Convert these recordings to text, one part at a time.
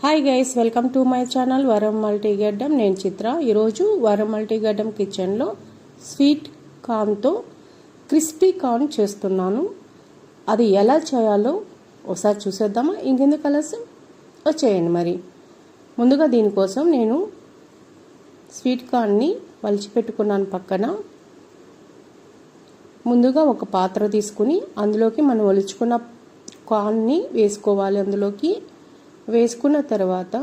Hi guys welcome to my channel వరం multi గడ్డం నేను చిత్ర ఈరోజు వరం మల్టీ గడ్డం కిచెన్లో స్వీట్ కార్న్తో క్రిస్పీ కార్న్ చేస్తున్నాను. అది ఎలా చేయాలో ఒకసారి చూసేద్దామా? ఇంకెందుకు కలసి వచ్చేయండి మరి. ముందుగా దీనికోసం నేను స్వీట్ కార్న్ని వలిచిపెట్టుకున్నాను పక్కన. ముందుగా ఒక పాత్ర తీసుకుని అందులోకి మనం ఒలుచుకున్న కార్న్ని వేసుకోవాలి అందులోకి. వేసుకున్న తర్వాత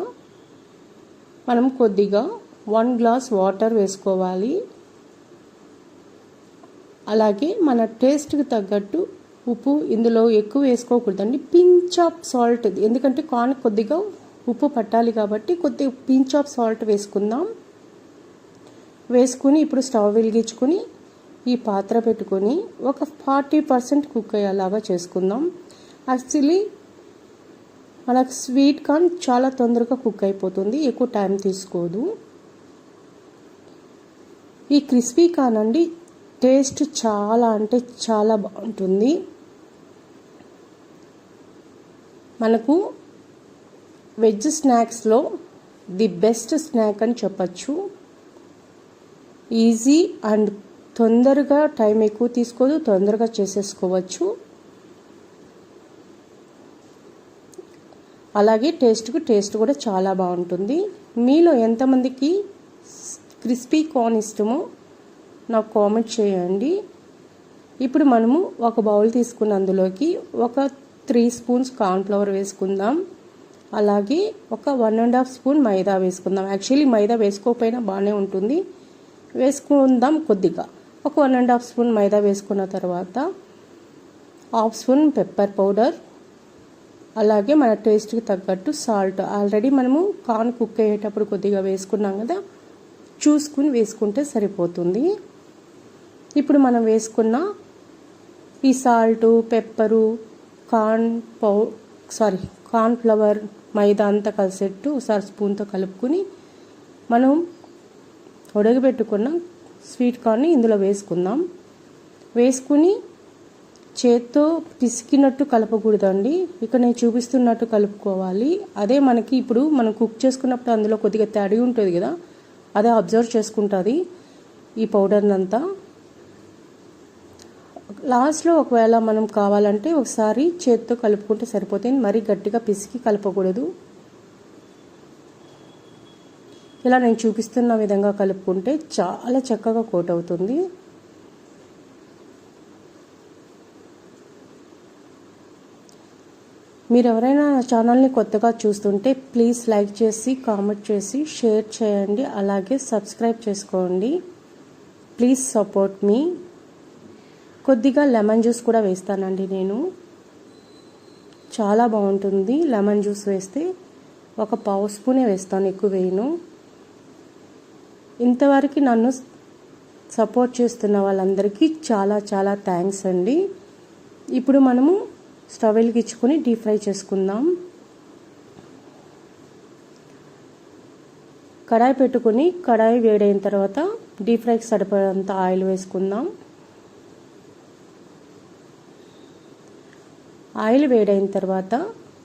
మనం కొద్దిగా వన్ గ్లాస్ వాటర్ వేసుకోవాలి. అలాగే మన టేస్ట్కి తగ్గట్టు ఉప్పు ఇందులో ఎక్కువ వేసుకోకూడదండి. పించ్ ఆఫ్ సాల్ట్ ఎందుకంటే కార్న్ కొద్దిగా ఉప్పు పట్టాలి కాబట్టి కొద్దిగా పించ్ ఆఫ్ సాల్ట్ వేసుకుందాం. వేసుకుని ఇప్పుడు స్టవ్ వెలిగించుకుని ఈ పాత్ర పెట్టుకొని ఒక ఫార్టీ పర్సెంట్ కుక్ అయ్యేలాగా చేసుకుందాం. యాక్చువల్లీ మనకు స్వీట్ కార్న్ చాలా తొందరగా కుక్ అయిపోతుంది. ఎక్కువ టైం తీసుకోదు. ఈ క్రిస్పీ కార్న్ అండి టేస్ట్ చాలా అంటే చాలా బాగుంటుంది. మనకు వెజ్ స్నాక్స్లో ది బెస్ట్ స్నాక్ అని చెప్పచ్చు. ఈజీ అండ్ తొందరగా టైం ఎక్కువ తీసుకోదు తొందరగా చేసేసుకోవచ్చు. అలాగే టేస్ట్కు టేస్ట్ కూడా చాలా బాగుంటుంది. మీలో ఎంతమందికి క్రిస్పీ కార్న్ ఇష్టమో నాకు కామెంట్ చేయండి. ఇప్పుడు మనము ఒక బౌల్ తీసుకున్న అందులోకి ఒక త్రీ స్పూన్స్ కార్న్ఫ్లవర్ వేసుకుందాం. అలాగే ఒక one and half spoon maida వేసుకుందాం. యాక్చువల్లీ మైదా వేసుకోకపోయినా బాగానే ఉంటుంది. వేసుకుందాం కొద్దిగా. ఒక one and half spoon maida వేసుకున్న తర్వాత హాఫ్ స్పూన్ పెప్పర్ పౌడర్ అలాగే మన టేస్ట్కి తగ్గట్టు సాల్ట్ ఆల్రెడీ మనము కార్న్ కుక్ అయ్యేటప్పుడు కొద్దిగా వేసుకున్నాం కదా చూసుకుని వేసుకుంటే సరిపోతుంది. ఇప్పుడు మనం వేసుకున్న ఈ సాల్టు పెప్పరు కార్న్ పౌ సారీ కార్న్ ఫ్లవర్ మైదా అంతా కలిసేట్టు ఒకసారి స్పూన్తో కలుపుకుని మనం ఉడకబెట్టుకున్న స్వీట్ కార్న్ని ఇందులో వేసుకుందాం. వేసుకుని చేత్తో పిసికినట్టు కలపకూడదండి. ఇక్కడ నేను చూపిస్తున్నట్టు కలుపుకోవాలి. అదే మనకి ఇప్పుడు మనం కుక్ చేసుకున్నప్పుడు అందులో కొద్దిగా తడి ఉంటుంది కదా అదే అబ్జర్వ్ చేసుకుంటుంది ఈ పౌడర్నంతా. లాస్ట్లో ఒకవేళ మనం కావాలంటే ఒకసారి చేత్తో కలుపుకుంటే సరిపోతుంది. మరీ గట్టిగా పిసికి కలపకూడదు. ఇలా నేను చూపిస్తున్న విధంగా కలుపుకుంటే చాలా చక్కగా కోట్ అవుతుంది. మీరు ఎవరైనా నా ఛానల్ని కొత్తగా చూస్తుంటే ప్లీజ్ లైక్ చేసి కామెంట్ చేసి షేర్ చేయండి అలాగే సబ్స్క్రైబ్ చేసుకోండి. Please support me. కొద్దిగా లెమన్ జ్యూస్ కూడా వేస్తానండి నేను. చాలా బాగుంటుంది లెమన్ జ్యూస్ వేస్తే. ఒక పావు స్పూనే వేస్తాను ఎక్కువ వేయను. ఇంతవరకు నన్ను సపోర్ట్ చేస్తున్న వాళ్ళందరికీ చాలా చాలా థ్యాంక్స్ అండి. ఇప్పుడు మనము స్టవ్ వెలిగించుకొని డీప్ ఫ్రై చేసుకుందాం. కడాయి పెట్టుకొని కడాయి వేడైన తర్వాత డీప్ ఫ్రైకి సరిపడంత ఆయిల్ వేసుకుందాం. ఆయిల్ వేడైన తర్వాత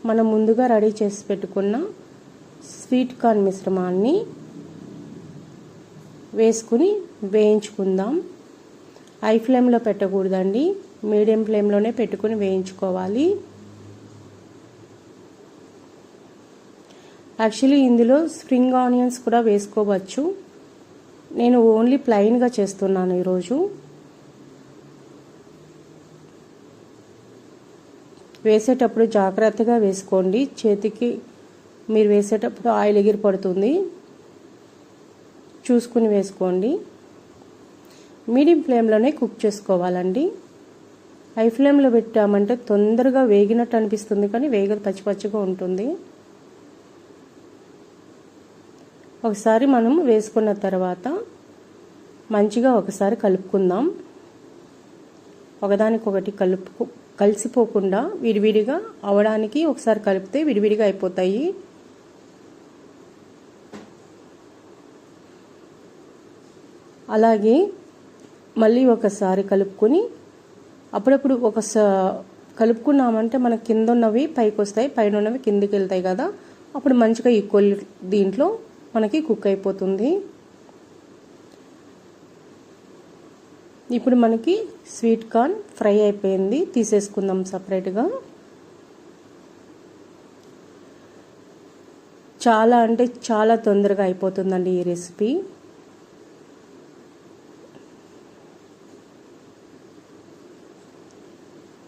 మనం ముందుగా రెడీ చేసి పెట్టుకున్న స్వీట్ కార్న్ మిశ్రమాన్ని వేసుకుని వేయించుకుందాం. ఐ ఫ్లేమ్లో పెట్టకూడదండి. మీడియం ఫ్లేమ్లోనే పెట్టుకుని వేయించుకోవాలి. యాక్చువల్లీ ఇందులో స్ప్రింగ్ ఆనియన్స్ కూడా వేసుకోవచ్చు. నేను ఓన్లీ ప్లెయిన్గా చేస్తున్నాను ఈరోజు. వేసేటప్పుడు జాగ్రత్తగా వేసుకోండి. చేతికి మీరు వేసేటప్పుడు ఆయిల్ ఎగిరి పడుతుంది చూసుకుని వేసుకోండి. మీడియం ఫ్లేమ్లోనే కుక్ చేసుకోవాలండి. హై ఫ్లేమ్లో పెట్టామంటే తొందరగా వేగినట్టు అనిపిస్తుంది కానీ వేగ పచ్చి పచ్చిగా ఉంటుంది. ఒకసారి మనం వేసుకున్న తర్వాత మంచిగా ఒకసారి కలుపుకుందాం. ఒకదానికొకటి కలుపు కలిసిపోకుండా విడివిడిగా అవడానికి ఒకసారి కలిపితే విడివిడిగా అయిపోతాయి. అలాగే మళ్ళీ ఒకసారి కలుపుకొని అప్పుడప్పుడు ఒక కలుపుకున్నామంటే మన కింద ఉన్నవి పైకి వస్తాయి పైన ఉన్నవి కిందికి వెళ్తాయి కదా. అప్పుడు మంచిగా ఈక్వల్ దీంట్లో మనకి కుక్ అయిపోతుంది. ఇప్పుడు మనకి స్వీట్ కార్న్ ఫ్రై అయిపోయింది. తీసేసుకుందాం సపరేట్గా చాలా అంటే చాలా తొందరగా అయిపోతుందండి ఈ రెసిపీ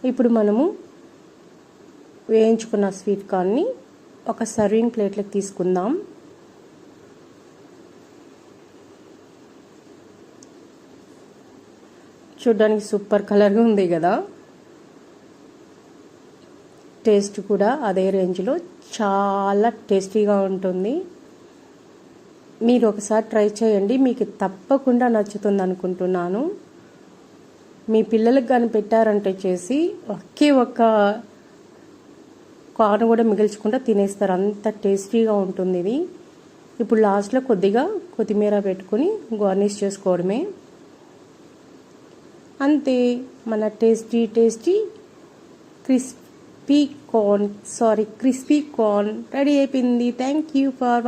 ఇప్పుడు మనము వేయించుకున్న స్వీట్ కార్న్ని ఒక సర్వింగ్ ప్లేట్లకు తీసుకుందాం. చూడ్డానికి సూపర్ కలర్గా ఉంది కదా. టేస్ట్ కూడా అదే రేంజ్లో చాలా టేస్టీగా ఉంటుంది. మీరు ఒకసారి ట్రై చేయండి. మీకు తప్పకుండా నచ్చుతుంది అనుకుంటున్నాను. మీ పిల్లలకు కానీ పెట్టారంటే చేసి ఒకే ఒక్క కార్న్ కూడా మిగిల్చకుండా తినేస్తారు. అంత టేస్టీగా ఉంటుంది ఇది. ఇప్పుడు లాస్ట్లో కొద్దిగా కొత్తిమీర పెట్టుకొని గార్నిష్ చేసుకోవడమే. అంతే మన tasty tasty crispy corn sorry crispy corn ready అయిపోయింది. Thank you for